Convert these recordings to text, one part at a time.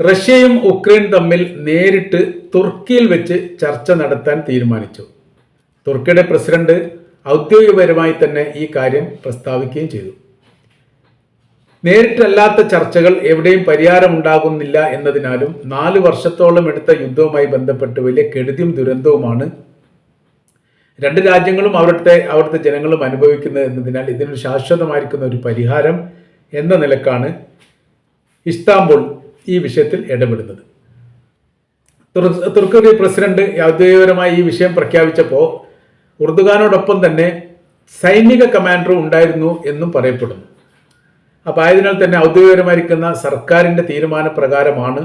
റഷ്യയും ഉക്രൈൻ തമ്മിൽ നേരിട്ട് തുർക്കിയിൽ വെച്ച് ചർച്ച നടത്താൻ തീരുമാനിച്ചു. തുർക്കിയുടെ പ്രസിഡന്റ് ഔദ്യോഗികപരമായി തന്നെ ഈ കാര്യം പ്രസ്താവിക്കുകയും ചെയ്തു. നേരിട്ടല്ലാത്ത ചർച്ചകൾ എവിടെയും പരിഹാരമുണ്ടാകുന്നില്ല എന്നതിനാലും നാല് വർഷത്തോളം എടുത്ത യുദ്ധവുമായി ബന്ധപ്പെട്ട് വലിയ കെടുതിയും ദുരന്തവുമാണ് രണ്ട് രാജ്യങ്ങളും അവിടുത്തെ അവിടുത്തെ ജനങ്ങളും അനുഭവിക്കുന്നത് എന്നതിനാൽ ഇതിനൊരു ശാശ്വതമായിരിക്കുന്ന ഒരു പരിഹാരം എന്ന നിലക്കാണ് ഇസ്താംബുൾ ഈ വിഷയത്തിൽ ഇടപെടുന്നത്. തുർക്കി പ്രസിഡന്റ് ഔദ്യോഗികപരമായി ഈ വിഷയം പ്രഖ്യാപിച്ചപ്പോൾ ഉർദുഖാനോടൊപ്പം തന്നെ സൈനിക കമാൻഡറും ഉണ്ടായിരുന്നു എന്നും പറയപ്പെടുന്നു. അപ്പോൾ ആയതിനാൽ തന്നെ ഔദ്യോഗികപരമായിരിക്കുന്ന സർക്കാരിന്റെ തീരുമാനപ്രകാരമാണ്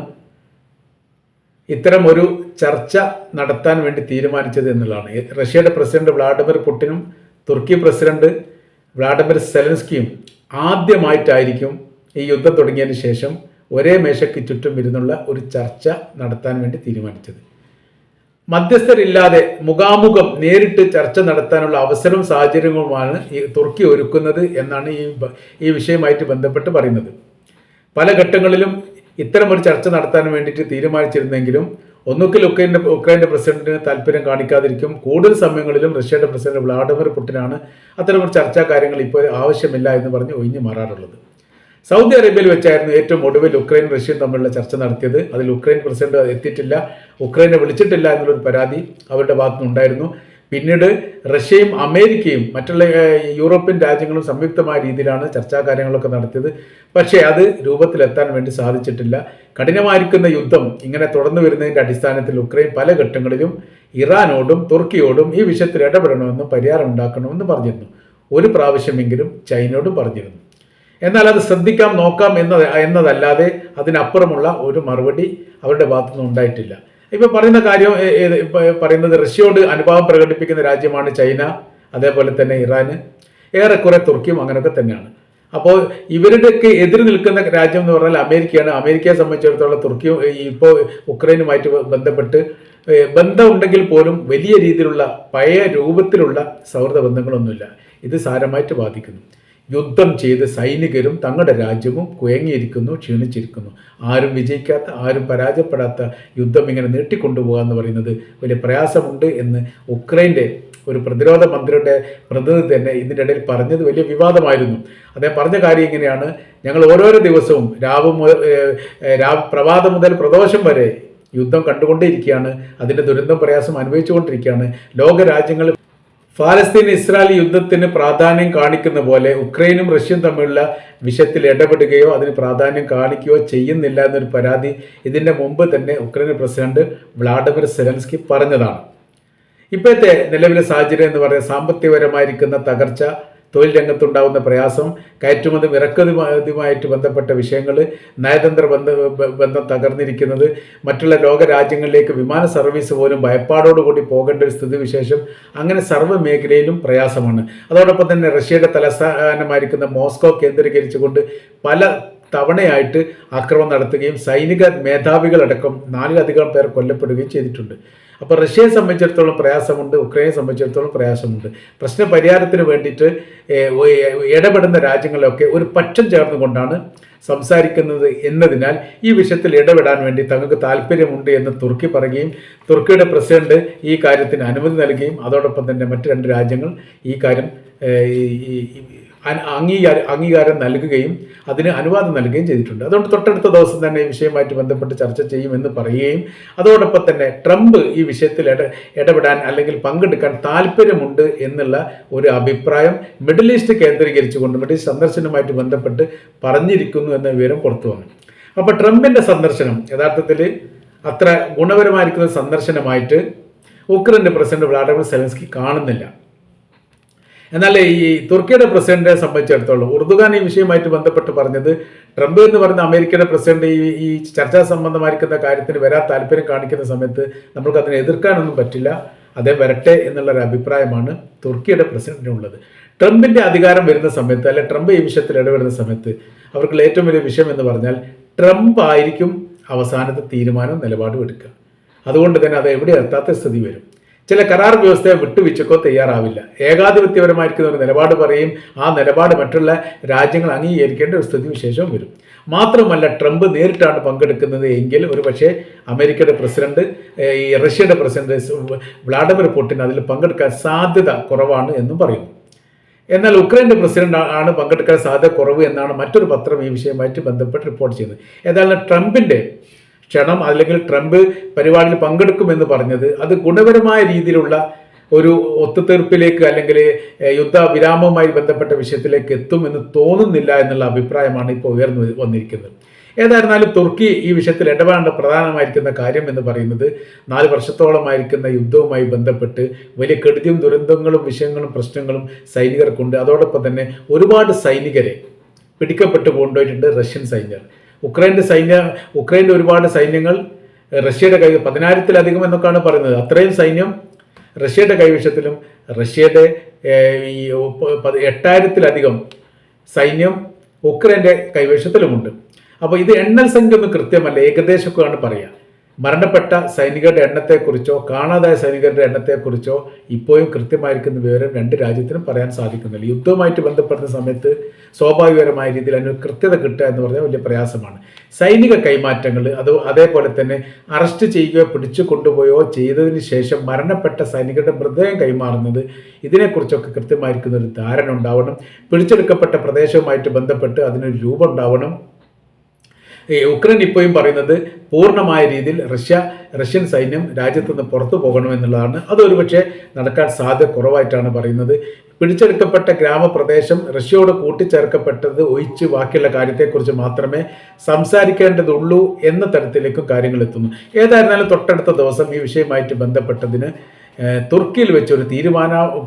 ഇത്തരം ഒരു ചർച്ച നടത്താൻ വേണ്ടി തീരുമാനിച്ചത് എന്നുള്ളതാണ്. റഷ്യയുടെ പ്രസിഡന്റ് വ്ളാഡിമിർ പുടിനും തുർക്കി പ്രസിഡന്റ് വ്ളാഡിമിർ സെലൻസ്കിയും ആദ്യമായിട്ടായിരിക്കും ഈ യുദ്ധം തുടങ്ങിയതിന് ശേഷം ഒരേ മേശയ്ക്ക് ചുറ്റും ഇരുന്നുള്ള ഒരു ചർച്ച നടത്താൻ വേണ്ടി തീരുമാനിച്ചത്. മധ്യസ്ഥരില്ലാതെ മുഖാമുഖം നേരിട്ട് ചർച്ച നടത്താനുള്ള അവസരവും സാഹചര്യങ്ങളുമാണ് ഈ തുർക്കി ഒരുക്കുന്നത് എന്നാണ് ഈ ഈ വിഷയമായിട്ട് ബന്ധപ്പെട്ട് പറയുന്നത്. പല ഘട്ടങ്ങളിലും ഇത്തരമൊരു ചർച്ച നടത്താൻ വേണ്ടിയിട്ട് തീരുമാനിച്ചിരുന്നെങ്കിലും ഒന്നുകിൽ ഉക്രൈന്റെ ഉക്രൈന്റെ പ്രസിഡന്റിന് താല്പര്യം കാണിക്കാതിരിക്കും കൂടുതൽ സമയങ്ങളിലും റഷ്യയുടെ പ്രസിഡന്റ് വ്ളാഡിമിർ പുടിനാണ് അത്തരമൊരു ചർച്ചാ കാര്യങ്ങൾ ഇപ്പോൾ ആവശ്യമില്ല എന്ന് പറഞ്ഞ് ഒഴിഞ്ഞു മാറാറുള്ളത്. സൗദി അറേബ്യയിൽ വെച്ചായിരുന്നു ഏറ്റവും ഒടുവിൽ ഉക്രൈൻ റഷ്യയും തമ്മിലുള്ള ചർച്ച നടത്തിയത്. അതിൽ ഉക്രൈൻ പ്രസിഡന്റ് എത്തിയിട്ടില്ല. ഉക്രൈനെ വിളിച്ചിട്ടില്ല എന്നുള്ളൊരു പരാതി അവരുടെ ഭാഗത്തുനിന്നുണ്ടായിരുന്നു പിന്നീട് റഷ്യയും അമേരിക്കയും മറ്റുള്ള യൂറോപ്യൻ രാജ്യങ്ങളും സംയുക്തമായ രീതിയിലാണ് ചർച്ചാ കാര്യങ്ങളൊക്കെ നടത്തിയത്. പക്ഷേ അത് രൂപത്തിലെത്താൻ വേണ്ടി സാധിച്ചിട്ടില്ല. കഠിനമായിരിക്കുന്ന യുദ്ധം ഇങ്ങനെ തുടർന്നു വരുന്നതിന്റെ അടിസ്ഥാനത്തിൽ ഉക്രൈൻ പല ഘട്ടങ്ങളിലും ഇറാനോടും തുർക്കിയോടും ഈ വിഷയത്തിൽ ഇടപെടണമെന്നും പരിഹാരം ഉണ്ടാക്കണമെന്നും പറഞ്ഞിരുന്നു. ഒരു പ്രാവശ്യമെങ്കിലും ചൈനയോടും പറഞ്ഞിരുന്നു. എന്നാൽ അത് ശ്രദ്ധിക്കാം നോക്കാം എന്ന എന്നതല്ലാതെ അതിനപ്പുറമുള്ള ഒരു മറുപടി അവരുടെ ഭാഗത്തുനിന്ന് ഉണ്ടായിട്ടില്ല. ഇപ്പം പറയുന്ന കാര്യം പറയുന്നത് റഷ്യയോട് അനുഭാവം പ്രകടിപ്പിക്കുന്ന രാജ്യമാണ് ചൈന അതേപോലെ തന്നെ ഇറാന് ഏറെക്കുറെ തുർക്കിയും അങ്ങനെയൊക്കെ തന്നെയാണ്. അപ്പോൾ ഇവരുടെയൊക്കെ എതിര് നിൽക്കുന്ന രാജ്യം എന്ന് പറഞ്ഞാൽ അമേരിക്കയാണ്. അമേരിക്കയെ സംബന്ധിച്ചിടത്തോളം തുർക്കിയും ഇപ്പോൾ ഉക്രൈനുമായിട്ട് ബന്ധപ്പെട്ട് ബന്ധമുണ്ടെങ്കിൽ പോലും വലിയ രീതിയിലുള്ള പഴയ രൂപത്തിലുള്ള സൗഹൃദ ബന്ധങ്ങളൊന്നുമില്ല. ഇത് സാരമായിട്ട് ബാധിക്കുന്നു. യുദ്ധം ചെയ്ത് സൈനികരും തങ്ങളുടെ രാജ്യവും കുയങ്ങിയിരിക്കുന്നു ക്ഷീണിച്ചിരിക്കുന്നു. ആരും വിജയിക്കാത്ത ആരും പരാജയപ്പെടാത്ത യുദ്ധം ഇങ്ങനെ നീട്ടിക്കൊണ്ടുപോകുക എന്ന് പറയുന്നത് വലിയ പ്രയാസമുണ്ട് എന്ന് ഉക്രൈന്റെ ഒരു പ്രതിരോധ മന്ത്രിയുടെ പ്രതിനിധി തന്നെ ഇതിന്റെ ഇടയിൽ പറഞ്ഞത് വലിയ വിവാദമായിരുന്നു. അദ്ദേഹം പറഞ്ഞ കാര്യം ഇങ്ങനെയാണ്. ഞങ്ങൾ ഓരോരോ ദിവസവും രാവ് രാവ് പ്രഭാതം മുതൽ പ്രദോഷം വരെ യുദ്ധം കണ്ടുകൊണ്ടേയിരിക്കുകയാണ്. അതിന്റെ ദുരന്തം പ്രയാസം അനുഭവിച്ചുകൊണ്ടിരിക്കുകയാണ്. ലോക രാജ്യങ്ങൾ ഫലസ്തീൻ ഇസ്രായേൽ യുദ്ധത്തിന് പ്രാധാന്യം കാണിക്കുന്ന പോലെ ഉക്രൈനും റഷ്യയും തമ്മിലുള്ള വിഷയത്തിൽ ഇടപെടുകയോ അതിന് പ്രാധാന്യം കാണിക്കുകയോ ചെയ്യുന്നില്ല എന്നൊരു പരാതി ഇതിന്റെ മുമ്പ് തന്നെ ഉക്രൈൻ പ്രസിഡന്റ് വ്ളാഡിമിർ സെലൻസ്കി പറഞ്ഞതാണ്. ഇപ്പോഴത്തെ നിലവിലെ സാഹചര്യം എന്ന് പറയുന്നത് സാമ്പത്തികപരമായിരിക്കുന്ന തകർച്ച തൊഴിൽ രംഗത്തുണ്ടാകുന്ന പ്രയാസം കയറ്റുമതിയും ഇറക്കുമതിയുമായിട്ട് ബന്ധപ്പെട്ട വിഷയങ്ങൾ നയതന്ത്ര ബന്ധ ബന്ധം തകർന്നിരിക്കുന്നത് മറ്റുള്ള ലോക രാജ്യങ്ങളിലേക്ക് വിമാന സർവീസ് പോലും ഭയപ്പാടോടുകൂടി പോകേണ്ട ഒരു സ്ഥിതിവിശേഷം അങ്ങനെ സർവ മേഖലയിലും പ്രയാസമാണ്. അതോടൊപ്പം തന്നെ റഷ്യയുടെ തലസ്ഥാനമായിരിക്കുന്ന മോസ്കോ കേന്ദ്രീകരിച്ചുകൊണ്ട് പല തവണയായിട്ട് ആക്രമണം നടത്തുകയും സൈനിക മേധാവികളടക്കം നാലിലധികം പേർ കൊല്ലപ്പെടുകയും ചെയ്തിട്ടുണ്ട്. അപ്പോൾ റഷ്യയെ സംബന്ധിച്ചിടത്തോളം പ്രയാസമുണ്ട് ഉക്രൈനെ സംബന്ധിച്ചിടത്തോളം പ്രയാസമുണ്ട്. പ്രശ്ന പരിഹാരത്തിന് വേണ്ടിയിട്ട് ഇടപെടുന്ന രാജ്യങ്ങളൊക്കെ ഒരു പക്ഷം ചേർന്നുകൊണ്ടാണ് സംസാരിക്കുന്നത് എന്നതിനാൽ ഈ വിഷയത്തിൽ ഇടപെടാൻ വേണ്ടി തങ്ങൾക്ക് താല്പര്യമുണ്ട് എന്ന് തുർക്കി പറയുകയും തുർക്കിയുടെ പ്രസിഡന്റ് ഈ കാര്യത്തിന് അനുമതി നൽകുകയും അതോടൊപ്പം തന്നെ മറ്റ് രണ്ട് രാജ്യങ്ങൾ ഈ കാര്യം അംഗീകാരം അംഗീകാരം നൽകുകയും അതിന് അനുവാദം നൽകുകയും ചെയ്തിട്ടുണ്ട്. അതുകൊണ്ട് തൊട്ടടുത്ത ദിവസം തന്നെ ഈ വിഷയവുമായിട്ട് ബന്ധപ്പെട്ട് ചർച്ച ചെയ്യുമെന്ന് പറയുകയും അതോടൊപ്പം തന്നെ ട്രംപ് ഈ വിഷയത്തിൽ ഇട ഇടപെടാൻ അല്ലെങ്കിൽ പങ്കെടുക്കാൻ താല്പര്യമുണ്ട് എന്നുള്ള ഒരു അഭിപ്രായം മിഡിൽ ഈസ്റ്റ് കേന്ദ്രീകരിച്ചുകൊണ്ട് മിഡിൽ ഈസ്റ്റ് സന്ദർശനവുമായിട്ട് ബന്ധപ്പെട്ട് പറഞ്ഞിരിക്കുന്നു എന്ന വിവരം പുറത്തു വന്നു. അപ്പോൾ ട്രംപിന്റെ സന്ദർശനം യഥാർത്ഥത്തിൽ അത്ര ഗുണപരമായിരിക്കുന്ന സന്ദർശനമായിട്ട് ഉക്രൈന്റെ പ്രസിഡന്റ് വ്ളാഡിമിർ സെലൻസ്കി കാണുന്നില്ല. എന്നാൽ ഈ തുർക്കിയുടെ പ്രസിഡന്റിനെ സംബന്ധിച്ചിടത്തോളം ഉർദുഖാൻ ഈ വിഷയമായിട്ട് ബന്ധപ്പെട്ട് പറഞ്ഞത് ട്രംപ് എന്ന് പറയുന്ന അമേരിക്കയുടെ പ്രസിഡന്റ് ഈ ഈ ചർച്ചാ സംബന്ധമായിരിക്കുന്ന കാര്യത്തിന് വരാൻ താല്പര്യം കാണിക്കുന്ന സമയത്ത് നമ്മൾക്ക് അതിനെ എതിർക്കാനൊന്നും പറ്റില്ല. അതേ വരട്ടെ എന്നുള്ള ഒരു അഭിപ്രായമാണ് തുർക്കിയുടെ പ്രസിഡന്റിനുള്ളത്. ട്രംപിന്റെ അധികാരം വരുന്ന സമയത്ത് അല്ലെ ട്രംപ് ഈ വിഷയത്തിൽ ഇടപെടുന്ന സമയത്ത് അവർക്ക് ഏറ്റവും വലിയ വിഷയം എന്ന് പറഞ്ഞാൽ ട്രംപ് ആയിരിക്കും അവസാനത്തെ തീരുമാനം നിലപാടും എടുക്കുക. അതുകൊണ്ട് തന്നെ അത് എവിടെ എത്താത്ത സ്ഥിതി വരും. ചില കരാർ വ്യവസ്ഥയെ വിട്ടുവീഴ്ചക്കോ തയ്യാറാവില്ല. ഏകാധിപത്യപരമായിരിക്കുന്ന ഒരു നിലപാട് പറയും. ആ നിലപാട് മറ്റുള്ള രാജ്യങ്ങൾ അംഗീകരിക്കേണ്ട ഒരു സ്ഥിതി വിശേഷവും വരും. മാത്രമല്ല ട്രംപ് നേരിട്ടാണ് പങ്കെടുക്കുന്നത് എങ്കിൽ ഒരു പക്ഷേ അമേരിക്കയുടെ പ്രസിഡന്റ് ഈ റഷ്യയുടെ പ്രസിഡന്റ് വ്ളാഡിമിർ പുടിൻ അതിൽ പങ്കെടുക്കാൻ സാധ്യത കുറവാണ് എന്നും പറയുന്നു. എന്നാൽ ഉക്രൈന്റെ പ്രസിഡന്റ് ആണ് പങ്കെടുക്കാൻ സാധ്യത കുറവ് എന്നാണ് മറ്റൊരു പത്രം ഈ വിഷയമായിട്ട് ബന്ധപ്പെട്ട് റിപ്പോർട്ട് ചെയ്യുന്നത്. ഏതായാലും ട്രംപിന്റെ ക്ഷണം അല്ലെങ്കിൽ ട്രംപ് പരിപാടിയിൽ പങ്കെടുക്കുമെന്ന് പറഞ്ഞത് അത് ഗുണപരമായ രീതിയിലുള്ള ഒരു ഒത്തുതീർപ്പിലേക്ക് അല്ലെങ്കിൽ യുദ്ധവിരാമവുമായി യുദ്ധ വിരാമവുമായി ബന്ധപ്പെട്ട വിഷയത്തിലേക്ക് എത്തുമെന്ന് തോന്നുന്നില്ല എന്നുള്ള അഭിപ്രായമാണ് ഇപ്പോൾ ഉയർന്നു വന്നിരിക്കുന്നത്. ഏതായിരുന്നാലും തുർക്കി ഈ വിഷയത്തിൽ ഇടപെടേണ്ട പ്രധാനമായിരിക്കുന്ന കാര്യം എന്ന് പറയുന്നത് നാല് വർഷത്തോളമായിരിക്കുന്ന യുദ്ധവുമായി ബന്ധപ്പെട്ട് വലിയ കെടുതിയും ദുരന്തങ്ങളും വിഷയങ്ങളും പ്രശ്നങ്ങളും സൈനികർക്കുണ്ട്. അതോടൊപ്പം തന്നെ ഒരുപാട് സൈനികരെ പിടിക്കപ്പെട്ടു കൊണ്ടുപോയിട്ടുണ്ട് റഷ്യൻ സൈന്യർ ഉക്രൈന്റെ സൈന്യ ഉക്രൈന്റെ ഒരുപാട് സൈന്യങ്ങൾ റഷ്യയുടെ കൈ പതിനായിരത്തിലധികം എന്നൊക്കെയാണ് പറയുന്നത്. അത്രയും സൈന്യം റഷ്യയുടെ കൈവശത്തിലും റഷ്യയുടെ ഈ എട്ടായിരത്തിലധികം സൈന്യം ഉക്രൈന്റെ കൈവശത്തിലുമുണ്ട്. അപ്പോൾ ഇത് എണ്ണൽ സംഖ്യ ഒന്നും കൃത്യമല്ല ഏകദേശമൊക്കെയാണ് പറയുക മരണപ്പെട്ട സൈനികരുടെ എണ്ണത്തെക്കുറിച്ചോ കാണാതായ സൈനികരുടെ എണ്ണത്തെക്കുറിച്ചോ ഇപ്പോഴും കൃത്യമായിരിക്കുന്ന വിവരം രണ്ട് രാജ്യത്തിനും പറയാൻ സാധിക്കുന്നില്ല. യുദ്ധവുമായിട്ട് ബന്ധപ്പെടുന്ന സമയത്ത് സ്വാഭാവികപരമായ രീതിയിൽ അതിന് കൃത്യത കിട്ടുക എന്ന് പറഞ്ഞാൽ വലിയ പ്രയാസമാണ്. സൈനിക കൈമാറ്റങ്ങൾ അത് അതേപോലെ തന്നെ അറസ്റ്റ് ചെയ്യുകയോ പിടിച്ചു കൊണ്ടുപോയോ ചെയ്തതിന് ശേഷം മരണപ്പെട്ട സൈനികരുടെ മൃതദേഹം കൈമാറുന്നത് ഇതിനെക്കുറിച്ചൊക്കെ കൃത്യമായിരിക്കുന്ന ഒരു ധാരണ ഉണ്ടാവണം. പിടിച്ചെടുക്കപ്പെട്ട പ്രദേശവുമായിട്ട് ബന്ധപ്പെട്ട് അതിനൊരു രൂപം ഉണ്ടാവണം. ഉക്രൈൻ ഇപ്പോഴും പറയുന്നത് പൂർണമായ രീതിയിൽ റഷ്യ റഷ്യൻ സൈന്യം രാജ്യത്ത് നിന്ന് പുറത്തു പോകണമെന്നുള്ളതാണ് അത് നടക്കാൻ സാധ്യത കുറവായിട്ടാണ് പറയുന്നത്. പിടിച്ചെടുക്കപ്പെട്ട ഗ്രാമപ്രദേശം റഷ്യയോട് കൂട്ടിച്ചേർക്കപ്പെട്ടത് ഒഴിച്ച് ബാക്കിയുള്ള കാര്യത്തെക്കുറിച്ച് മാത്രമേ സംസാരിക്കേണ്ടതുള്ളൂ എന്ന തരത്തിലേക്കും കാര്യങ്ങൾ എത്തുന്നു. ഏതായിരുന്നാലും തൊട്ടടുത്ത ദിവസം ഈ വിഷയമായിട്ട് ബന്ധപ്പെട്ടതിന് തുർക്കിയിൽ വെച്ചൊരു തീരുമാനം